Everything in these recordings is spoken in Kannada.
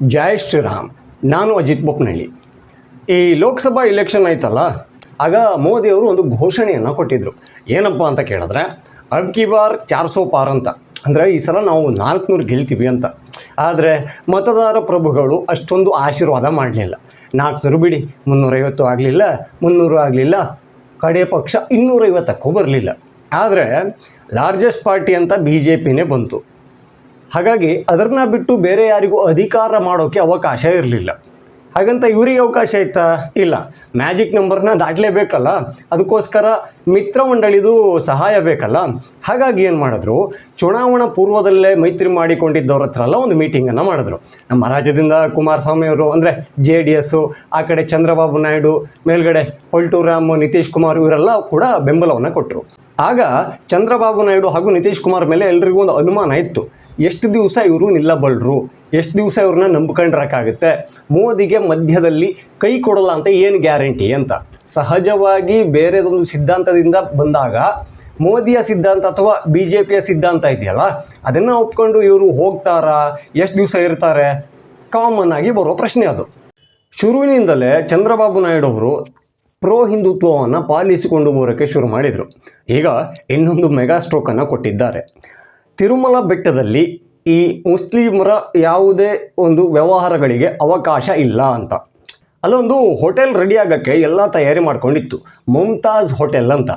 ಜೈ ಶ್ರೀರಾಮ್. ನಾನು ಅಜಿತ್ ಬೊಪ್ನಳ್ಳಿ. ಈ ಲೋಕಸಭಾ ಇಲೆಕ್ಷನ್ ಆಯ್ತಲ್ಲ ಆಗ ಮೋದಿಯವರು ಒಂದು ಘೋಷಣೆಯನ್ನು ಕೊಟ್ಟಿದ್ದರು ಏನಪ್ಪ ಅಂತ ಕೇಳಿದ್ರೆ ಅಬ್ಕಿ ಬಾರ್ ಚಾರ್ ಸೋ ಪಾರ್ ಅಂತ. ಅಂದರೆ ಈ ಸಲ ನಾವು ನಾಲ್ಕುನೂರು ಗೆಲ್ತೀವಿ ಅಂತ. ಆದರೆ ಮತದಾರ ಪ್ರಭುಗಳು ಅಷ್ಟೊಂದು ಆಶೀರ್ವಾದ ಮಾಡಲಿಲ್ಲ. ನಾಲ್ಕುನೂರು ಬಿಡಿ, ಮುನ್ನೂರೈವತ್ತು ಆಗಲಿಲ್ಲ, ಮುನ್ನೂರು ಆಗಲಿಲ್ಲ. ಕಡೆ ಪಕ್ಷ ಇನ್ನೂರೈವತ್ತಕ್ಕೂ ಬರಲಿಲ್ಲ. ಆದರೆ ಲಾರ್ಜೆಸ್ಟ್ ಪಾರ್ಟಿ ಅಂತ ಬಿ ಜೆ ಪಿನೇ ಬಂತು. ಹಾಗಾಗಿ ಅದನ್ನ ಬಿಟ್ಟು ಬೇರೆ ಯಾರಿಗೂ ಅಧಿಕಾರ ಮಾಡೋಕ್ಕೆ ಅವಕಾಶ ಇರಲಿಲ್ಲ. ಹಾಗಂತ ಇವರಿಗೆ ಅವಕಾಶ ಇತ್ತಾ ಇಲ್ಲ. ಮ್ಯಾಜಿಕ್ ನಂಬರ್ನ ದಾಟಲೇಬೇಕಲ್ಲ? ಅದಕ್ಕೋಸ್ಕರ ಮಿತ್ರ ಮಂಡಳಿದು ಸಹಾಯ ಬೇಕಲ್ಲ? ಹಾಗಾಗಿ ಏನು ಮಾಡಿದ್ರು? ಚುನಾವಣಾ ಪೂರ್ವದಲ್ಲೇ ಮೈತ್ರಿ ಮಾಡಿಕೊಂಡಿದ್ದವ್ರ ಹತ್ರ ಎಲ್ಲ ಒಂದು ಮೀಟಿಂಗನ್ನು ಮಾಡಿದ್ರು. ನಮ್ಮ ರಾಜ್ಯದಿಂದ ಕುಮಾರಸ್ವಾಮಿ ಅವರು ಅಂದರೆ ಜೆ ಡಿ ಎಸ್ಸು ಆ ಕಡೆ ಚಂದ್ರಬಾಬು ನಾಯ್ಡು, ಮೇಲ್ಗಡೆ ರಾಮ್, ನಿತೀಶ್ ಕುಮಾರ್ ಇವರೆಲ್ಲ ಕೂಡ ಬೆಂಬಲವನ್ನು ಕೊಟ್ಟರು ಆಗ ಚಂದ್ರಬಾಬು ನಾಯ್ಡು ಹಾಗೂ ನಿತೀಶ್ ಕುಮಾರ್ ಮೇಲೆ ಎಲ್ರಿಗೂ ಒಂದು ಅನುಮಾನ ಇತ್ತು. ಎಷ್ಟು ದಿವಸ ಇವರು ನಿಲ್ಲಬಲ್ಲರು ಎಷ್ಟು ದಿವಸ ಇವ್ರನ್ನ ನಂಬ್ಕೊಂಡ್ರಕ್ಕಾಗುತ್ತೆ ಮೋದಿಗೆ ಮಧ್ಯದಲ್ಲಿ ಕೈ ಕೊಡಲ್ಲ ಅಂತ ಏನು ಗ್ಯಾರಂಟಿ ಅಂತ? ಸಹಜವಾಗಿ ಬೇರೆದೊಂದು ಸಿದ್ಧಾಂತದಿಂದ ಬಂದಾಗ ಮೋದಿಯ ಸಿದ್ಧಾಂತ ಅಥವಾ ಬಿ ಜೆ ಪಿಯ ಸಿದ್ಧಾಂತ ಇದೆಯಲ್ಲ, ಅದನ್ನು ಒಪ್ಕೊಂಡು ಇವರು ಹೋಗ್ತಾರಾ? ಎಷ್ಟು ದಿವಸ ಇರ್ತಾರೆ? ಕಾಮನ್ ಆಗಿ ಬರೋ ಪ್ರಶ್ನೆ ಅದು. ಶುರುವಿನಿಂದಲೇ ಚಂದ್ರಬಾಬು ನಾಯ್ಡು ಅವರು ಪ್ರೋ ಹಿಂದುತ್ವವನ್ನು ಪಾಲಿಸಿಕೊಂಡು ಬರೋಕ್ಕೆ ಶುರು ಮಾಡಿದರು. ಈಗ ಇನ್ನೊಂದು ಮೆಗಾ ಸ್ಟ್ರೋಕನ್ನು ಕೊಟ್ಟಿದ್ದಾರೆ. ತಿರುಮಲ ಬೆಟ್ಟದಲ್ಲಿ ಈ ಮುಸ್ಲಿಮರ ಯಾವುದೇ ಒಂದು ವ್ಯವಹಾರಗಳಿಗೆ ಅವಕಾಶ ಇಲ್ಲ ಅಂತ. ಅಲ್ಲೊಂದು ಹೋಟೆಲ್ ರೆಡಿ ಆಗೋಕ್ಕೆ ಎಲ್ಲ ತಯಾರಿ ಮಾಡ್ಕೊಂಡಿತ್ತು. ಮುಮ್ತಾಜ್ ಹೋಟೆಲ್ ಅಂತ.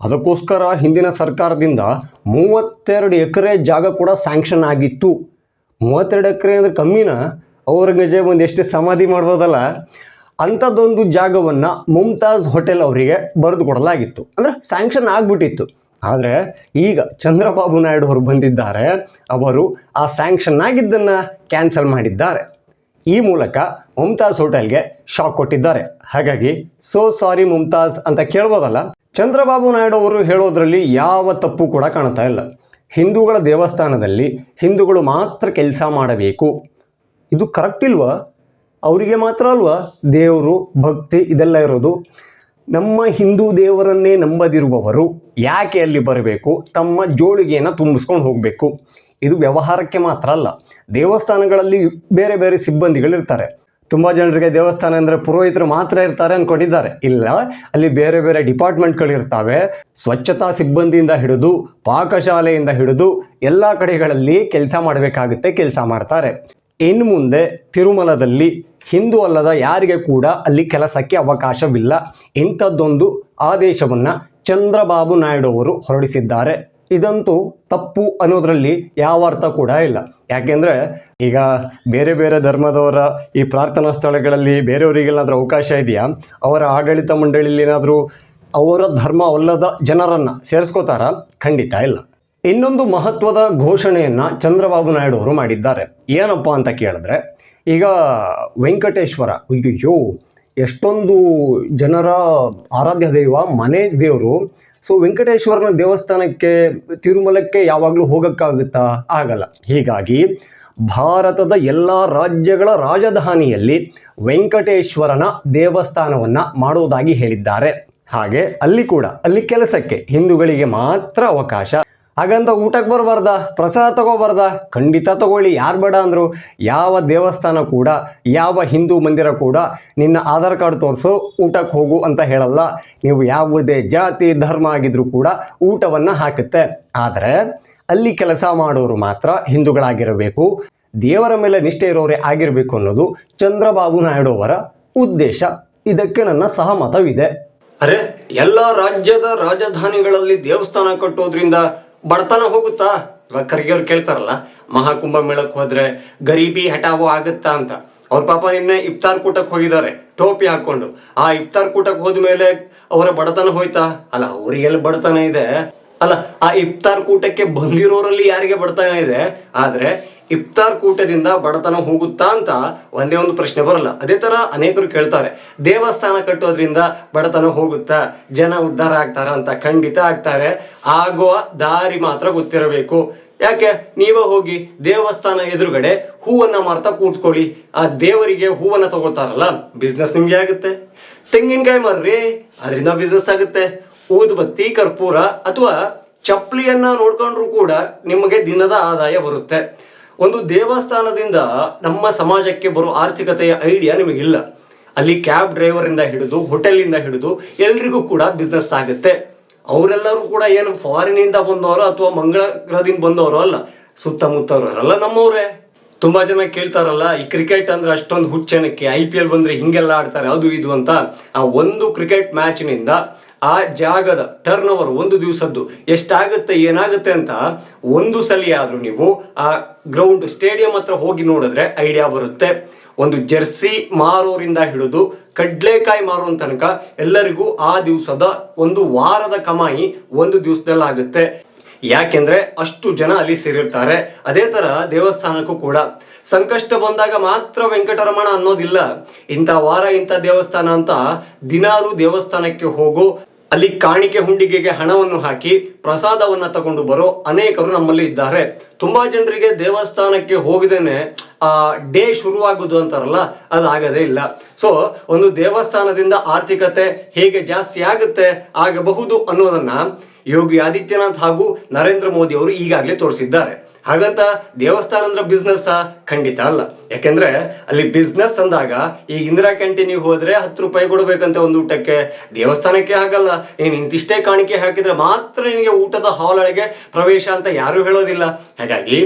ಅದಕ್ಕೋಸ್ಕರ ಹಿಂದಿನ ಸರ್ಕಾರದಿಂದ ಮೂವತ್ತೆರಡು ಎಕರೆ ಜಾಗ ಕೂಡ ಸ್ಯಾಂಕ್ಷನ್ ಆಗಿತ್ತು. ಮೂವತ್ತೆರಡು ಎಕರೆ ಅಂದರೆ ಕಮ್ಮಿನ? ಔರಂಗಜೇಬ್ ಒಂದು ಎಷ್ಟು ಸಮಾಧಿ ಮಾಡ್ಬೋದಲ್ಲ? ಅಂಥದ್ದೊಂದು ಜಾಗವನ್ನು ಮುಮ್ತಾಜ್ ಹೋಟೆಲ್ ಅವರಿಗೆ ಬರೆದು ಕೊಡಲಾಗಿತ್ತು. ಅಂದರೆ ಸ್ಯಾಂಕ್ಷನ್ ಆಗಿಬಿಟ್ಟಿತ್ತು. ಆದರೆ ಈಗ ಚಂದ್ರಬಾಬು ನಾಯ್ಡು ಅವರು ಬಂದಿದ್ದಾರೆ, ಅವರು ಆ ಸ್ಯಾಂಕ್ಷನ್ ಆಗಿದ್ದನ್ನು ಕ್ಯಾನ್ಸಲ್ ಮಾಡಿದ್ದಾರೆ. ಈ ಮೂಲಕ ಮುಮ್ತಾಜ್ ಹೋಟೆಲ್ಗೆ ಶಾಕ್ ಕೊಟ್ಟಿದ್ದಾರೆ. ಹಾಗಾಗಿ ಸೋ ಸಾರಿ ಮುಮ್ತಾಜ್ ಅಂತ ಕೇಳ್ಬೋದಲ್ಲ? ಚಂದ್ರಬಾಬು ನಾಯ್ಡು ಅವರು ಹೇಳೋದ್ರಲ್ಲಿ ಯಾವ ತಪ್ಪು ಕೂಡ ಕಾಣ್ತಾ ಇಲ್ಲ. ಹಿಂದೂಗಳ ದೇವಸ್ಥಾನದಲ್ಲಿ ಹಿಂದೂಗಳು ಮಾತ್ರ ಕೆಲಸ ಮಾಡಬೇಕು. ಇದು ಕರೆಕ್ಟ್ ಇಲ್ವಾ? ಅವರಿಗೆ ಮಾತ್ರ ಅಲ್ವಾ? ದೇವರು, ಭಕ್ತಿ ಇದೆಲ್ಲ ಇರೋದು? ನಮ್ಮ ಹಿಂದೂ ದೇವರನ್ನೇ ನಂಬದಿರುವವರು ಯಾಕೆ ಅಲ್ಲಿ ಬರಬೇಕು? ತಮ್ಮ ಜೋಳಿಗೆಯನ್ನು ತುಂಬಿಸ್ಕೊಂಡು ಹೋಗಬೇಕು. ಇದು ವ್ಯವಹಾರಕ್ಕೆ ಮಾತ್ರ ಅಲ್ಲ, ದೇವಸ್ಥಾನಗಳಲ್ಲಿ ಬೇರೆ ಬೇರೆ ಸಿಬ್ಬಂದಿಗಳಿರ್ತಾರೆ. ತುಂಬ ಜನರಿಗೆ ದೇವಸ್ಥಾನ ಅಂದರೆ ಪುರೋಹಿತರು ಮಾತ್ರ ಇರ್ತಾರೆ ಅಂದ್ಕೊಂಡಿದ್ದಾರೆ ಇಲ್ಲ, ಅಲ್ಲಿ ಬೇರೆ ಬೇರೆ ಡಿಪಾರ್ಟ್ಮೆಂಟ್ಗಳಿರ್ತವೆ. ಸ್ವಚ್ಛತಾ ಸಿಬ್ಬಂದಿಯಿಂದ ಹಿಡಿದು, ಪಾಕಶಾಲೆಯಿಂದ ಹಿಡಿದು, ಎಲ್ಲ ಕಡೆಗಳಲ್ಲಿ ಕೆಲಸ ಮಾಡಬೇಕಾಗುತ್ತೆ, ಕೆಲಸ ಮಾಡ್ತಾರೆ. ಇನ್ನು ಮುಂದೆ ತಿರುಮಲದಲ್ಲಿ ಹಿಂದೂ ಅಲ್ಲದ ಯಾರಿಗೆ ಕೂಡ ಅಲ್ಲಿ ಕೆಲಸಕ್ಕೆ ಅವಕಾಶವಿಲ್ಲ. ಇಂಥದ್ದೊಂದು ಆದೇಶವನ್ನು ಚಂದ್ರಬಾಬು ನಾಯ್ಡು ಅವರು ಹೊರಡಿಸಿದ್ದಾರೆ. ಇದಂತೂ ತಪ್ಪು ಅನ್ನೋದರಲ್ಲಿ ಯಾವ ಅರ್ಥ ಕೂಡ ಇಲ್ಲ. ಯಾಕೆಂದರೆ ಈಗ ಬೇರೆ ಬೇರೆ ಧರ್ಮದವರ ಈ ಪ್ರಾರ್ಥನಾ ಸ್ಥಳಗಳಲ್ಲಿ ಬೇರೆಯವರಿಗೇನಾದರೂ ಅವಕಾಶ ಇದೆಯಾ? ಅವರ ಆಡಳಿತ ಮಂಡಳಿಯಲ್ಲಿ ಏನಾದರೂ ಅವರ ಧರ್ಮವಲ್ಲದ ಜನರನ್ನು ಸೇರಿಸ್ಕೋತಾರ? ಖಂಡಿತ ಇಲ್ಲ. ಇನ್ನೊಂದು ಮಹತ್ವದ ಘೋಷಣೆಯನ್ನು ಚಂದ್ರಬಾಬು ನಾಯ್ಡು ಅವರು ಮಾಡಿದ್ದಾರೆ. ಏನಪ್ಪ ಅಂತ ಕೇಳಿದ್ರೆ, ಈಗ ವೆಂಕಟೇಶ್ವರ ಅಯ್ಯೋ ಎಷ್ಟೊಂದು ಜನರ ಆರಾಧ್ಯ ದೈವ, ಮನೆ ದೇವರು. ಸೊ ವೆಂಕಟೇಶ್ವರನ ದೇವಸ್ಥಾನಕ್ಕೆ, ತಿರುಮಲಕ್ಕೆ ಯಾವಾಗಲೂ ಹೋಗೋಕ್ಕಾಗುತ್ತಾ? ಆಗಲ್ಲ. ಹೀಗಾಗಿ, ಭಾರತದ ಎಲ್ಲ ರಾಜ್ಯಗಳ ರಾಜಧಾನಿಯಲ್ಲಿ ವೆಂಕಟೇಶ್ವರನ ದೇವಸ್ಥಾನವನ್ನು ಮಾಡುವುದಾಗಿ ಹೇಳಿದ್ದಾರೆ. ಹಾಗೆ, ಅಲ್ಲಿ ಕೂಡ, ಅಲ್ಲಿ ಕೆಲಸಕ್ಕೆ ಹಿಂದೂಗಳಿಗೆ ಮಾತ್ರ ಅವಕಾಶ ಹಾಗಂತ ಊಟಕ್ಕೆ ಬರಬಾರ್ದ? ಪ್ರಸಾದ ತಗೋಬಾರ್ದ? ಖಂಡಿತ ತಗೊಳ್ಳಿ. ಯಾರು ಬೇಡ ಅಂದರು ಯಾವ ದೇವಸ್ಥಾನ ಕೂಡ, ಯಾವ ಹಿಂದೂ ಮಂದಿರ ಕೂಡ ನಿನ್ನ ಆಧಾರ್ ಕಾರ್ಡ್ ತೋರಿಸು ಊಟಕ್ಕೆ ಹೋಗು ಅಂತ ಹೇಳಲ್ಲ. ನೀವು ಯಾವುದೇ ಜಾತಿ, ಧರ್ಮ ಆಗಿದ್ರೂ ಕೂಡ ಊಟವನ್ನು ಹಾಕುತ್ತೆ. ಆದರೆ ಅಲ್ಲಿ ಕೆಲಸ ಮಾಡೋರು ಮಾತ್ರ ಹಿಂದೂಗಳಾಗಿರಬೇಕು. ದೇವರ ಮೇಲೆ ನಿಷ್ಠೆ ಇರೋರೇ ಆಗಿರಬೇಕು ಅನ್ನೋದು ಚಂದ್ರಬಾಬು ನಾಯ್ಡು ಅವರ ಉದ್ದೇಶ. ಇದಕ್ಕೆ ನನ್ನ ಸಹಮತವಿದೆ. ಅರೆ, ಎಲ್ಲ ರಾಜ್ಯದ ರಾಜಧಾನಿಗಳಲ್ಲಿ ದೇವಸ್ಥಾನ ಕಟ್ಟೋದ್ರಿಂದ ಬಡತನ ಹೋಗುತ್ತಾ? ಇವಾಗ ಖರ್ಗೆಯವ್ರು ಕೇಳ್ತಾರಲ್ಲ, ಮಹಾಕುಂಭ ಮೇಳಕ್ಕೆ ಹೋದ್ರೆ ಗರೀಬಿ ಹಠಾವೋ ಆಗುತ್ತಾ ಅಂತ. ಅವ್ರ ಪಾಪ ನಿನ್ನೆ ಇಫ್ತಾರ್ ಕೂಟಕ್ಕೆ ಹೋಗಿದ್ದಾರೆ, ಟೋಪಿ ಹಾಕೊಂಡು ಆ ಇಫ್ತಾರ್ ಕೂಟಕ್ಕೆ ಹೋದ್ಮೇಲೆ ಅವರ ಬಡತನ ಹೋಯ್ತಾ? ಅಲ್ಲ, ಅವರಿಗೆಲ್ಲ ಬಡತನ ಇದೆ? ಅಲ್ಲ, ಆ ಇಫ್ತಾರ್ ಕೂಟಕ್ಕೆ ಬಂದಿರೋರಲ್ಲಿ ಯಾರಿಗೆ ಬಡತನ ಇದೆ? ಆದ್ರೆ ಇಫ್ತಾರ್ ಕೂಟದಿಂದ ಬಡತನ ಹೋಗುತ್ತಾ ಅಂತ ಒಂದೇ ಒಂದು ಪ್ರಶ್ನೆ ಬರಲ್ಲ. ಅದೇ ತರ ಅನೇಕರು ಕೇಳ್ತಾರೆ, ದೇವಸ್ಥಾನ ಕಟ್ಟೋದ್ರಿಂದ ಬಡತನ ಹೋಗುತ್ತಾ? ಜನ ಉದ್ಧಾರ ಆಗ್ತಾರ ಅಂತ? ಖಂಡಿತ ಆಗ್ತಾರೆ. ಆಗುವ ದಾರಿ ಮಾತ್ರ ಗೊತ್ತಿರಬೇಕು. ಯಾಕೆ? ನೀವೇ ಹೋಗಿ ದೇವಸ್ಥಾನ ಎದುರುಗಡೆ ಹೂವನ್ನ ಮಾರ್ತಾ ಕೂತ್ಕೊಳ್ಳಿ. ಆ ದೇವರಿಗೆ ಹೂವನ್ನ ತಗೊಳ್ತಾರಲ್ಲ ಬಿಸ್ನೆಸ್ ನಿಮ್ಗೆ ಆಗುತ್ತೆ. ತೆಂಗಿನಕಾಯಿ ಮಾರ್ರಿ, ಅದರಿಂದ ಬಿಸ್ನೆಸ್ ಆಗುತ್ತೆ. ಊದುಬತ್ತಿ, ಕರ್ಪೂರ ಅಥವಾ ಚಪ್ಪಲಿಯನ್ನ ನೋಡ್ಕೊಂಡ್ರು ಕೂಡ ನಿಮಗೆ ದಿನದ ಆದಾಯ ಬರುತ್ತೆ. ಒಂದು ದೇವಸ್ಥಾನದಿಂದ ನಮ್ಮ ಸಮಾಜಕ್ಕೆ ಬರೋ ಆರ್ಥಿಕತೆಯ ಐಡಿಯಾ ನಿಮಗಿಲ್ಲ. ಅಲ್ಲಿ ಕ್ಯಾಬ್ ಡ್ರೈವರಿಂದ ಹಿಡಿದು ಹೋಟೆಲಿಂದ ಹಿಡಿದು ಎಲ್ರಿಗೂ ಕೂಡ ಬಿಸ್ನೆಸ್ ಆಗುತ್ತೆ. ಅವರೆಲ್ಲರೂ ಕೂಡ ಏನು ಫಾರಿನಿಂದ ಬಂದವರು ಅಥವಾ ಮಂಗಳ ಗ್ರಹದಿಂದ ಬಂದವರು ಅಲ್ಲ, ಸುತ್ತಮುತ್ತವರಲ್ಲ ನಮ್ಮವರೇ. ತುಂಬಾ ಜನ ಕೇಳ್ತಾರಲ್ಲ, ಈ ಕ್ರಿಕೆಟ್ ಅಂದ್ರೆ ಅಷ್ಟೊಂದು ಹುಚ್ಚನಕ್ಕೆ ಐ ಪಿ ಎಲ್ ಬಂದ್ರೆ ಹಿಂಗೆಲ್ಲ ಆಡ್ತಾರೆ, ಅದು ಇದು ಅಂತ. ಆ ಒಂದು ಕ್ರಿಕೆಟ್ ಮ್ಯಾಚ್ನಿಂದ ಆ ಜಾಗದ ಟರ್ನ್ ಓವರ್ ಒಂದು ದಿವಸದ್ದು ಎಷ್ಟಾಗುತ್ತೆ, ಏನಾಗುತ್ತೆ ಅಂತ ಒಂದು ಸಲ ಆದ್ರೂ ನೀವು ಆ ಗ್ರೌಂಡ್ ಸ್ಟೇಡಿಯಂ ಹತ್ರ ಹೋಗಿ ನೋಡಿದ್ರೆ ಐಡಿಯಾ ಬರುತ್ತೆ. ಒಂದು ಜೆರ್ಸಿ ಮಾರೋರಿಂದ ಹಿಡಿದು ಕಡ್ಲೆಕಾಯಿ ಮಾರೋ ತನಕ ಎಲ್ಲರಿಗೂ ಆ ದಿವಸದ ಒಂದು ವಾರದ ಕಮಾಯಿ ಒಂದು ದಿವಸದಲ್ಲಿ ಆಗುತ್ತೆ ಯಾಕೆಂದ್ರೆ ಅಷ್ಟು ಜನ ಅಲ್ಲಿ ಸೇರಿರ್ತಾರೆ. ಅದೇ ತರ ದೇವಸ್ಥಾನಕ್ಕೂ ಕೂಡ. ಸಂಕಷ್ಟ ಬಂದಾಗ ಮಾತ್ರ ವೆಂಕಟರಮಣ ಅನ್ನೋದಿಲ್ಲ. ಇಂಥ ವಾರ, ಇಂಥ ದೇವಸ್ಥಾನ ಅಂತ ದಿನಾಲು ದೇವಸ್ಥಾನಕ್ಕೆ ಹೋಗೋ ಅಲ್ಲಿ ಕಾಣಿಕೆ ಹುಂಡಿಗೆಗೆ ಹಣವನ್ನು ಹಾಕಿ ಪ್ರಸಾದವನ್ನ ತಗೊಂಡು ಬರೋ ಅನೇಕರು ನಮ್ಮಲ್ಲಿ ಇದ್ದಾರೆ. ತುಂಬಾ ಜನರಿಗೆ ದೇವಸ್ಥಾನಕ್ಕೆ ಹೋಗದೇನೆ ಆ ಡೇ ಶುರುವಾಗುದು ಅಂತಾರಲ್ಲ, ಅದಾಗದೇ ಇಲ್ಲ. ಸೊ ಒಂದು ದೇವಸ್ಥಾನದಿಂದ ಆರ್ಥಿಕತೆ ಹೇಗೆ ಜಾಸ್ತಿ ಆಗುತ್ತೆ, ಆಗಬಹುದು ಅನ್ನೋದನ್ನ ಯೋಗಿ ಆದಿತ್ಯನಾಥ್ ಹಾಗೂ ನರೇಂದ್ರ ಮೋದಿ ಅವರು ಈಗಾಗಲೇ ತೋರಿಸಿದ್ದಾರೆ. ಹಾಗಂತ ದೇವಸ್ಥಾನ ಅಂದ್ರೆ ಬಿಸ್ನೆಸ್ ಖಂಡಿತ ಅಲ್ಲ. ಯಾಕೆಂದ್ರೆ ಅಲ್ಲಿ ಬಿಸ್ನೆಸ್ ಅಂದಾಗ ಈಗ ಇಂದಿರಾ ಕ್ಯಾಂಟೀನಿಗೆ ಹೋದ್ರೆ ಹತ್ತು ರೂಪಾಯಿ ಕೊಡ್ಬೇಕಂತ ಒಂದು ಊಟಕ್ಕೆ ದೇವಸ್ಥಾನಕ್ಕೆ ಆಗಲ್ಲ. ನೀನು ಇಂತಿಷ್ಟೇ ಕಾಣಿಕೆ ಹಾಕಿದ್ರೆ ಮಾತ್ರ ನಿನಗೆ ಊಟದ ಹಾಲ್ ಒಳಗೆ ಪ್ರವೇಶ ಅಂತ ಯಾರು ಹೇಳೋದಿಲ್ಲ. ಹಾಗಾಗಿ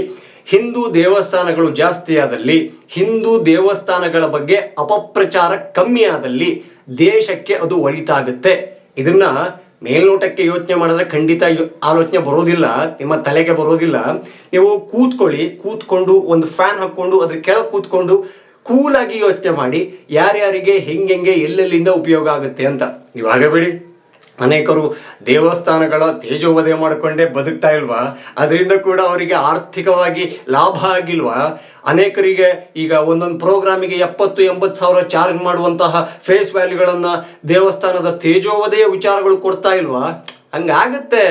ಹಿಂದೂ ದೇವಸ್ಥಾನಗಳು ಜಾಸ್ತಿ ಆದಲ್ಲಿ, ಹಿಂದೂ ದೇವಸ್ಥಾನಗಳ ಬಗ್ಗೆ ಅಪಪ್ರಚಾರ ಕಮ್ಮಿ ಆದಲ್ಲಿ ದೇಶಕ್ಕೆ ಅದು ಒಳಿತಾಗುತ್ತೆ. ಇದನ್ನ ಮೇಲ್ನೋಟಕ್ಕೆ ಯೋಚನೆ ಮಾಡಿದ್ರೆ ಖಂಡಿತ ಆಲೋಚನೆ ಬರೋದಿಲ್ಲ, ನಿಮ್ಮ ತಲೆಗೆ ಬರೋದಿಲ್ಲ. ನೀವು ಕೂತ್ಕೊಳ್ಳಿ, ಕೂತ್ಕೊಂಡು ಒಂದು ಫ್ಯಾನ್ ಹಾಕ್ಕೊಂಡು ಅದ್ರ ಕೆಳಗೆ ಕೂತ್ಕೊಂಡು ಕೂಲಾಗಿ ಯೋಚನೆ ಮಾಡಿ, ಯಾರ್ಯಾರಿಗೆ ಹೆಂಗೆಂಗೆ ಎಲ್ಲೆಲ್ಲಿಂದ ಉಪಯೋಗ ಆಗುತ್ತೆ ಅಂತ. ನೀವು ಬಿಡಿ. ಅನೇಕರು ದೇವಸ್ಥಾನಗಳ ತೇಜೋವಧೆ ಮಾಡಿಕೊಂಡೇ ಬದುಕ್ತಾ ಇಲ್ವಾ? ಅದರಿಂದ ಕೂಡ ಅವರಿಗೆ ಆರ್ಥಿಕವಾಗಿ ಲಾಭ ಆಗಿಲ್ವಾ? ಅನೇಕರಿಗೆ ಈಗ ಒಂದೊಂದು ಪ್ರೋಗ್ರಾಮಿಗೆ ಎಪ್ಪತ್ತು, ಎಂಬತ್ತು ಸಾವಿರ ಚಾರ್ಜ್ ಮಾಡುವಂತಹ ಫೇಸ್ ವ್ಯಾಲ್ಯೂಗಳನ್ನು ದೇವಸ್ಥಾನದ ತೇಜೋವಧೆಯ ವಿಚಾರಗಳು ಕೊಡ್ತಾ ಇಲ್ವಾ? ಹಂಗಾಗುತ್ತೆ.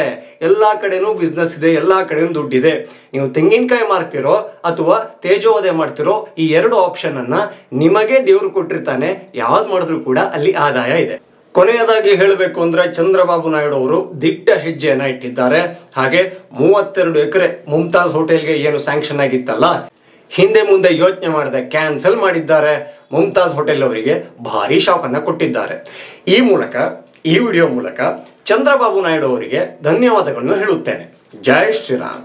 ಎಲ್ಲ ಕಡೆನೂ ಬಿಸ್ನೆಸ್ ಇದೆ, ಎಲ್ಲ ಕಡೆನೂ ದುಡ್ಡಿದೆ. ನೀವು ತೆಂಗಿನಕಾಯಿ ಮಾರ್ತಿರೋ ಅಥವಾ ತೇಜೋವಧೆ ಮಾಡ್ತಿರೋ ಈ ಎರಡು ಆಪ್ಷನ್ ಅನ್ನ ನಿಮಗೆ ದೇವರು ಕೊಟ್ಟಿರ್ತಾನೆ. ಯಾವ್ದು ಮಾಡಿದ್ರು ಕೂಡ ಅಲ್ಲಿ ಆದಾಯ ಇದೆ. ಕೊನೆಯದಾಗಿ ಹೇಳಬೇಕು ಅಂದ್ರೆ ಚಂದ್ರಬಾಬು ನಾಯ್ಡು ಅವರು ದಿಟ್ಟ ಹೆಜ್ಜೆಯನ್ನ ಇಟ್ಟಿದ್ದಾರೆ. ಹಾಗೆ ಮೂವತ್ತೆರಡು ಎಕರೆ ಮುಮ್ತಾಜ್ ಹೋಟೆಲ್ಗೆ ಏನು ಸ್ಯಾಂಕ್ಷನ್ ಆಗಿತ್ತಲ್ಲ, ಹಿಂದೆ ಮುಂದೆ ಯೋಚನೆ ಮಾಡದೆ ಕ್ಯಾನ್ಸಲ್ ಮಾಡಿದ್ದಾರೆ. ಮುಮ್ತಾಜ್ ಹೋಟೆಲ್ ಅವರಿಗೆ ಭಾರಿ ಶಾಕ್ ಅನ್ನ ಕೊಟ್ಟಿದ್ದಾರೆ. ಈ ಮೂಲಕ, ಈ ವಿಡಿಯೋ ಮೂಲಕ ಚಂದ್ರಬಾಬು ನಾಯ್ಡು ಅವರಿಗೆ ಧನ್ಯವಾದಗಳನ್ನು ಹೇಳುತ್ತೇನೆ. ಜೈ ಶ್ರೀರಾಮ್.